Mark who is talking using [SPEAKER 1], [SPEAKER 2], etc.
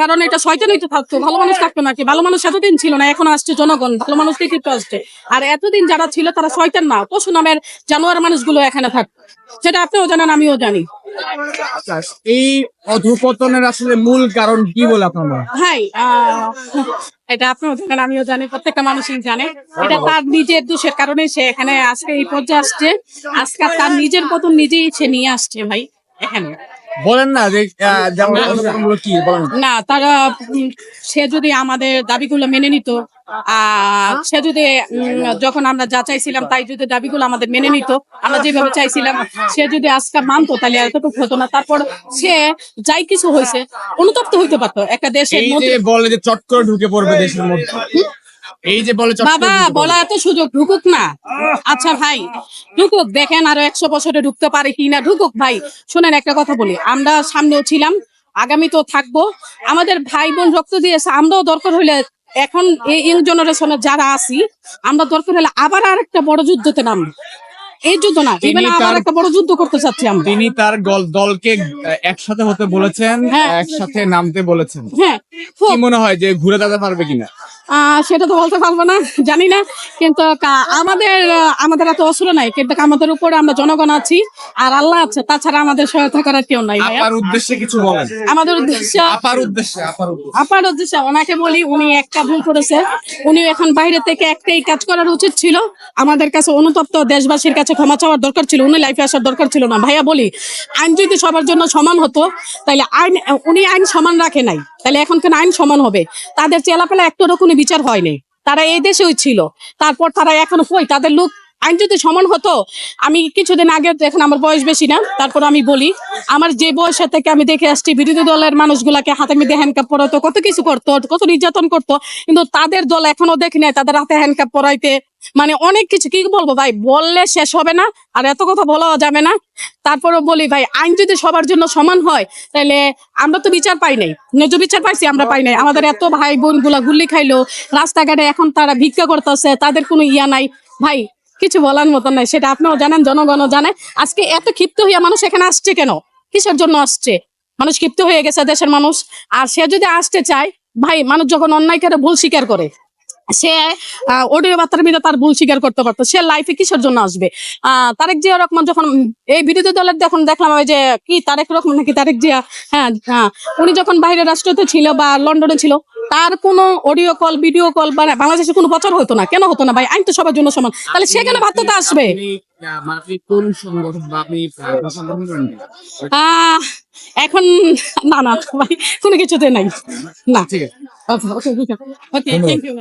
[SPEAKER 1] কারণ এটা শয়তানই তো থাকতো। ভালো মানুষ থাকতো নাকি? ভালো মানুষ এতদিন ছিল না এখন আসছে জনগণ ভালো মানুষ দেখে তো আসছে। আর এতদিন যারা ছিল তারা শয়তান না। পশু নামের জানোয়ার মানুষগুলো এখানে থাকতো সেটা আপনিও জানেন আমিও জানি।
[SPEAKER 2] আচ্ছা, এই অধপতনের আসলে মূল কারণ কি বলে আপনার? হয়?
[SPEAKER 1] এটা আপনিও জানেন আমিও জানি প্রত্যেকটা মানুষই জানে। এটা তার নিজের দোষের কারণে সে এখানে আজকে এই পর্যায়ে আসছে। আজকে তার নিজের পতন নিজেই সে নিয়ে আসছে ভাই এখানে।
[SPEAKER 2] বলেন না যে কি বলেন।
[SPEAKER 1] না তারা সে যদি আমাদের দাবিগুলো মেনে নিত আর সে যদি যখন আমরা যা চাইছিলাম তাই যদি দাবিগুলো আমাদের মেনে নিত আমরা যেভাবে চাইছিলাম সে যদি আজকে মানতো তাহলে এতটুকু হতো না। তারপর সে যাই কিছু হয়েছে অনুতপ্ত হইতে পারতো। একটা দেশের মধ্যে
[SPEAKER 2] বলে যে চট করে ঢুকে পড়বে দেশের মধ্যে। এই যে বলে
[SPEAKER 1] বাবা বলা। এত সুযোগ ঢুকুক না। আচ্ছা ভাই ঢুকুক দেখেন আরও একশো বছরে ঢুকতে পারে কি না। ঢুকুক ভাই শোনেন একটা কথা বলি আমরা সামনেও ছিলাম আগামী তো থাকব। আমাদের ভাই বোন রক্ত দিয়েছে আমরাও দরকার হইলে এখন এই ইয়ং জেনারেশনের যারা আছি আমরা দরকার হলে আবার আর একটা বড় যুদ্ধতে নামবো। এই যুদ্ধ না
[SPEAKER 2] তিনি
[SPEAKER 1] এবার আবার একটা বড় যুদ্ধ করতে চাচ্ছি আমরা।
[SPEAKER 2] তিনি তার দলকে একসাথে হতে বলেছেন
[SPEAKER 1] হ্যাঁ।
[SPEAKER 2] একসাথে নামতে বলেছেন।
[SPEAKER 1] হ্যাঁ
[SPEAKER 2] কি মনে হয় যে ঘুরে দাঁড়াতে পারবে কিনা?
[SPEAKER 1] সেটা তো বলতে পারব না জানি না। কিন্তু আমাদের আমাদের এত অস্ত্র নাই। কিন্তু আমাদের উপরে আমরা জনগণ আছি আর আল্লাহ আছে তাছাড়া আমাদের সহায়তা করার কেউ নাই
[SPEAKER 2] আপার উদ্দেশ্যে কিছু বলেন।
[SPEAKER 1] আমাদের উদ্দেশ্য
[SPEAKER 2] আপার উদ্দেশ্যে আপার উদ্দেশ্যে।
[SPEAKER 1] আপার উদ্দেশ্য ওনাকে বলি উনি একটা ভুল করেছে। উনি এখন বাইরে থেকে একটাই কাজ করার উচিত ছিল। আমাদের কাছে অনুতপ্ত দেশবাসীর কাছে ক্ষমা চাওয়ার দরকার ছিল উনি লাইফে আসার দরকার ছিল না। ভাইয়া বলি আইন যদি সবার জন্য সমান হতো তাহলে আইন উনি আইন সমান রাখে নাই। তাহলে এখন কেন আইন সমান হবে? তাদের চেলাপেলা একটারও কোনো বিচার হয়নি। তারা এই দেশেও ছিল। তারপর তারা এখন কই? তাদের লোক আইন যদি সমান হতো, আমি কিছুদিন আগে এখন আমার বয়স বেশি না, তারপর আমি বলি, আমার যে বয়সের থেকে আমি দেখে আসছি, বিরোধী দলের মানুষগুলাকে হাতে মেধে হ্যান্ডকাপ পরাতো কত কিছু করতো, কত নির্যাতন করতো, কিন্তু তাদের দল এখনও দেখি নাই, তাদের হাতে হ্যান্ডকাপ পরাইতে মানে অনেক কিছু, কি বলব ভাই, বললে শেষ হবে না, আর এত কথা বলা যাবে না। তারপরে বলি ভাই, আইন যদি সবার জন্য সমান হয়, তাহলে আমরা তো বিচার পাই নাই, ন্যায্য বিচার পাইছি, আমরা পাই নাই। আমাদের এত ভাই বোনগুলা গুল্লি খাইলো, রাস্তাঘাটে এখন তারা ভিক্ষা করতেছে, তাদের কোনো ইয়া নাই। ভাই কিছু বলার মতো নাই। সেটা আপনিও জানেন, জনগণও জানে। আজকে এত ক্ষিপ্ত হইয়া মানুষ এখানে আসছে কেন? কিসের জন্য আসছে? মানুষ ক্ষিপ্ত হয়ে গেছে দেশের মানুষ। আর সে যদি আসতে চায়, ভাই, মানুষ যখন অন্যায় করে, ভুল স্বীকার করে। সে অডিও বার্তার ভিতরে তার ভুল স্বীকার করতে পারতো। সে লাইফে কিসের জন্য আসবে? আহ, তারেক জিয়া রহমান যখন, এই বিরোধী দলের যখন দেখলাম, ওই যে কি, তারেক রহমান নাকি তারেক জিয়া? হ্যাঁ হ্যাঁ উনি যখন বাইরে রাষ্ট্রতে ছিল বা লন্ডনে ছিল তার কোনো অডিও কল ভিডিও কল বা বাংলাদেশে কোনো প্রচার হতো না। কেন হতো না ভাই? আইন তো সবার জন্য সমান। তাহলে সেখানে ভাবতে আসবে? এখন না না ভাই কোনো কিছুতে নাই। না।
[SPEAKER 2] ঠিক আছে।
[SPEAKER 1] ওকে ওকে। Thank you